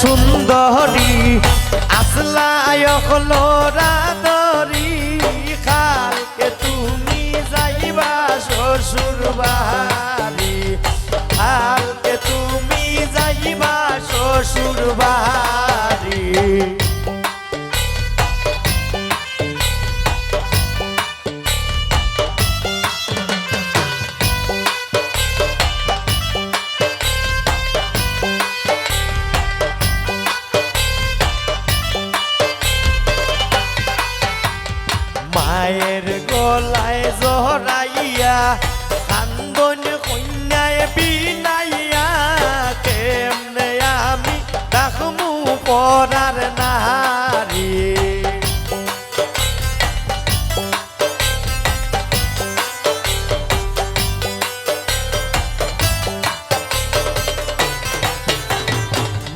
সুন্দরী আসলায় হলো রাদরি কালকে তুমি যাইবা শ্বশুর বাড়ি। কালকে তুমি যাইবা শ্বশুর বাড়ি। মায়ের গলায় জহরাইয়া কান্দন কন্যায় বিনাইয়া কেমনে আমি রাখমু পরার নারী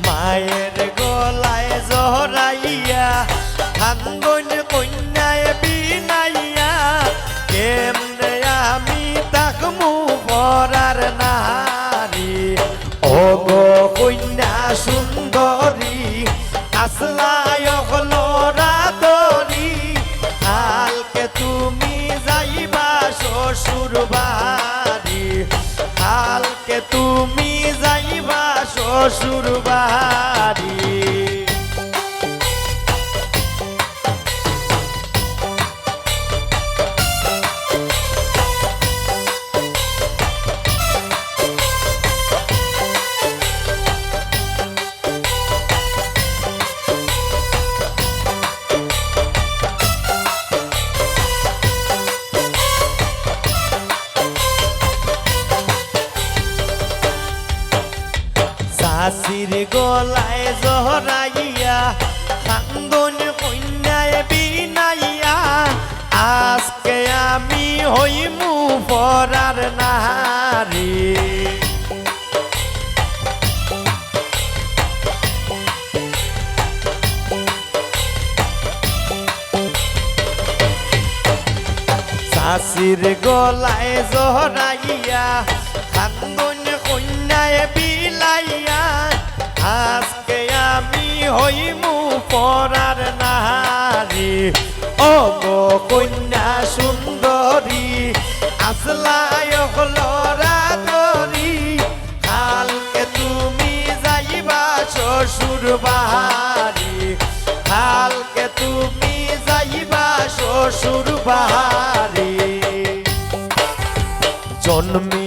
মায়ের গলায় জহরাইয়া কান্দন শ্বশুর বাড়ি শাশির গলায় জহরাইয়া, কান্দন কন্যায় বিনাইয়া, আজকে আমি হইমু পরার নারী। শাশির গলায় জহরাইয়া, কান্দন কন্যায় বিলাইয়া আজকে আমি হইমু পরার নারী। ও গো কন্যা সুন্দরী, আসলায় হলো রাতরি কালকে তুমি যাইবা শ্বশুর বাড়ি কালকে তুমি যাইবা শ্বশুর বাড়ি জন্মিয়া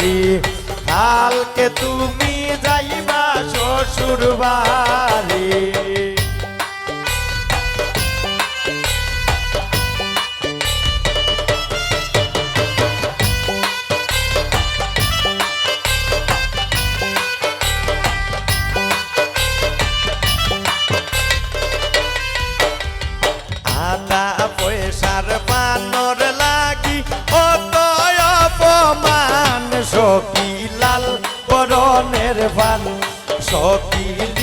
বাড়ি। কালকে তুমি যাইবা শ্বশুর বাড়ি সকিলাল বরণের ভান সকিল